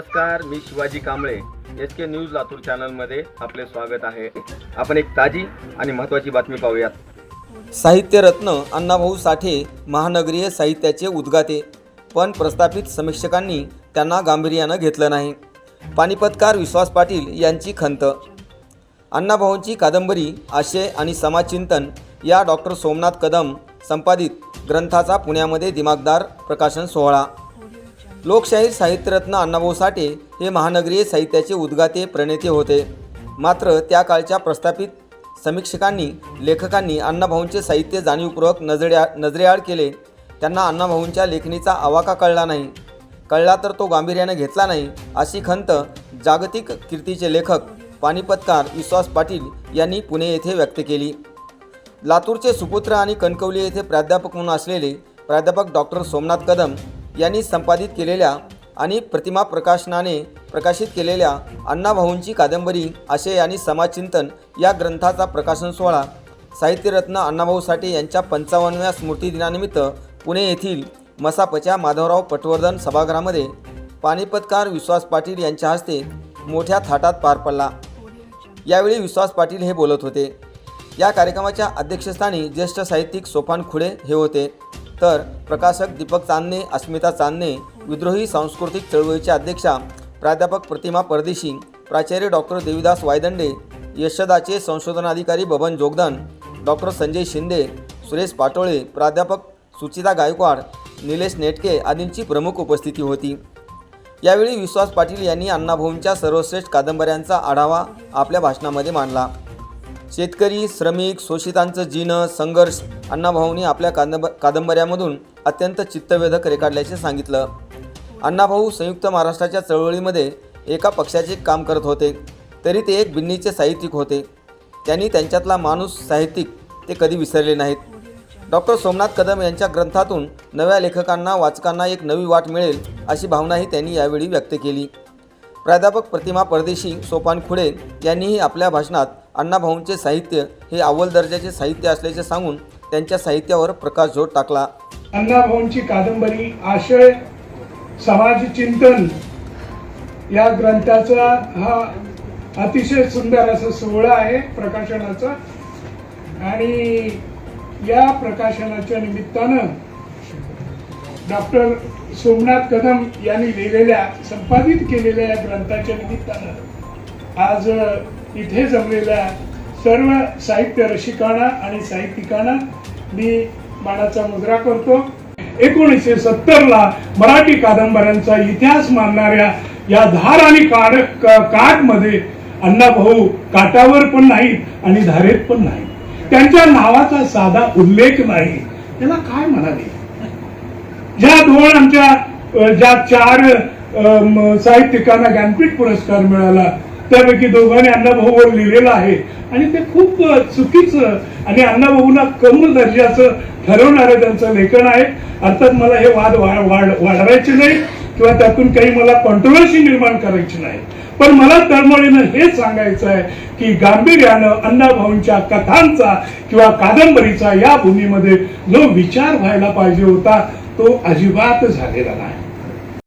नमस्कार मी Shivaji Kamble. S K news Latur चॅनलमध्ये आपले स्वागत आहे. आपण एक ताजी आणि महत्त्वाची बातमी पाहूयात. साहित्यरत्न अण्णाभाऊ साठे महानगरीय साहित्याचे उद्गाते पण प्रस्थापित समीक्षकांनी त्यांना गांभीर्यानं घेतलं नाही. पानिपतकार विश्वास पाटील यांची खंत. अण्णाभाऊंची कादंबरी आशय आणि समाजचिंतन या डॉक्टर सोमनाथ कदम संपादित ग्रंथाचा पुण्यामध्ये दिमागदार प्रकाशन सोहळा. लोकशाहीर साहित्यरत्न अण्णाभाऊ साठे हे महानगरीय साहित्याचे उद्गाते प्रणेते होते. मात्र त्या काळच्या प्रस्थापित समीक्षकांनी लेखकांनी अण्णाभाऊंचे साहित्य जाणीवपूर्वक नजरेआ नजरेआड केले. त्यांना अण्णाभाऊंच्या लेखणीचा आवाका कळला नाही. कळला तर तो गांभीर्यानं घेतला नाही अशी खंत जागतिक कीर्तीचे लेखक पानिपतकार विश्वास पाटील यांनी पुणे येथे व्यक्त केली. लातूरचे सुपुत्र आणि कणकवली येथे प्राध्यापक म्हणून असलेले प्राध्यापक डॉक्टर सोमनाथ कदम यांनी संपादित केलेल्या आणि प्रतिमा प्रकाशनाने प्रकाशित केलेल्या अण्णाभाऊंची कादंबरी आशय आणि समाजचिंतन या ग्रंथाचा प्रकाशन सोहळा साहित्यरत्न अण्णाभाऊ साठे यांच्या पंचावन्नव्या स्मृतिदिनानिमित्त पुणे येथील मसापच्या माधवराव पटवर्धन सभागृहामध्ये पानिपतकार विश्वास पाटील यांच्या हस्ते मोठ्या थाटात पार पडला. यावेळी विश्वास पाटील हे बोलत होते. या कार्यक्रमाच्या अध्यक्षस्थानी ज्येष्ठ साहित्यिक सोपान खुडे हे होते. तर प्रकाशक दीपक चांदणे अस्मिता चांदणे विद्रोही सांस्कृतिक चळवळीच्या अध्यक्षा प्राध्यापक प्रतिमा परदेशी प्राचार्य डॉक्टर देविदास वायदंडे यशदाचे संशोधनाधिकारी बबन जोगदन डॉक्टर संजय शिंदे सुरेश पाटोळे प्राध्यापक सुचिता गायकवाड निलेश नेटके आदींची प्रमुख उपस्थिती होती. यावेळी विश्वास पाटील यांनी अण्णाभाऊंच्या सर्वश्रेष्ठ कादंबऱ्यांचा आढावा आपल्या भाषणामध्ये मांडला. शेतकरी श्रमिक शोषितांचं जीनं संघर्ष अण्णाभाऊंनी आपल्या कादंब कादंबऱ्यामधून अत्यंत चित्तवेधक रेखाटल्याचे सांगितलं. अण्णाभाऊ संयुक्त महाराष्ट्राच्या चळवळीमध्ये एका पक्षाचे काम करत होते. तरी ते एक बिन्नीचे साहित्यिक होते. त्यांनी त्यांच्यातला माणूस साहित्यिक ते कधी विसरले नाहीत. डॉक्टर सोमनाथ कदम यांच्या ग्रंथातून नव्या लेखकांना वाचकांना एक नवी वाट मिळेल अशी भावनाही त्यांनी यावेळी व्यक्त केली. प्राध्यापक प्रतिमा परदेशी सोपान खुडे यांनीही आपल्या भाषणात अण्णाभाऊंचे साहित्य हे अव्वल दर्जाचे साहित्य असल्याचे सांगून त्यांच्या साहित्यावर प्रकाश प्रकाशझोत टाकला. अण्णाभाऊंची कादंबरी आशय समाज चिंतन या ग्रंथाचा हा अतिशय सुंदर असा सोहळा आहे प्रकाशनाचा. आणि या प्रकाशनाच्या निमित्तानं डॉक्टर सोमनाथ कदम यांनी लिहिलेल्या संपादित केलेल्या या ग्रंथाच्या निमित्तानं आज इथे जमलेल्या सर्व साहित्य रसिकांना आणि साहित्यिकांना मी मानाचा मुद्रा करतो. एकोणीसशे सत्तर ला मराठी कादंबऱ्यांचा इतिहास मानणाऱ्या या धार आणि काड काठमध्ये अण्णाभाऊ काटावर पण नाहीत आणि धारेत पण नाही त्यांच्या नावाचा साधा उल्लेख नाही. त्याला काय म्हणाले? ज्या दोन आमच्या ज्या चार साहित्यिकांना ज्ञानपीठ पुरस्कार मिळाला त्यापैकी दोघांनी अण्णाभाऊवर लिहिलेलं आहे. आणि ते खूप चुकीचं आणि अण्णाभाऊंना कम दर्जाचं ठरवणारं त्यांचं लेखन आहे. अर्थात मला हे वाद वाढ- वाढवायचे नाही किंवा त्यातून काही मला कॉन्ट्रोवर्सी निर्माण करायची नाही. पण मला तळमळीनं हे सांगायचं आहे की गांभीर्यानं अण्णाभाऊंच्या कथांचा किंवा कादंबरीचा या भूमीमध्ये जो विचार व्हायला पाहिजे होता तो अजिबात झालेला नाही.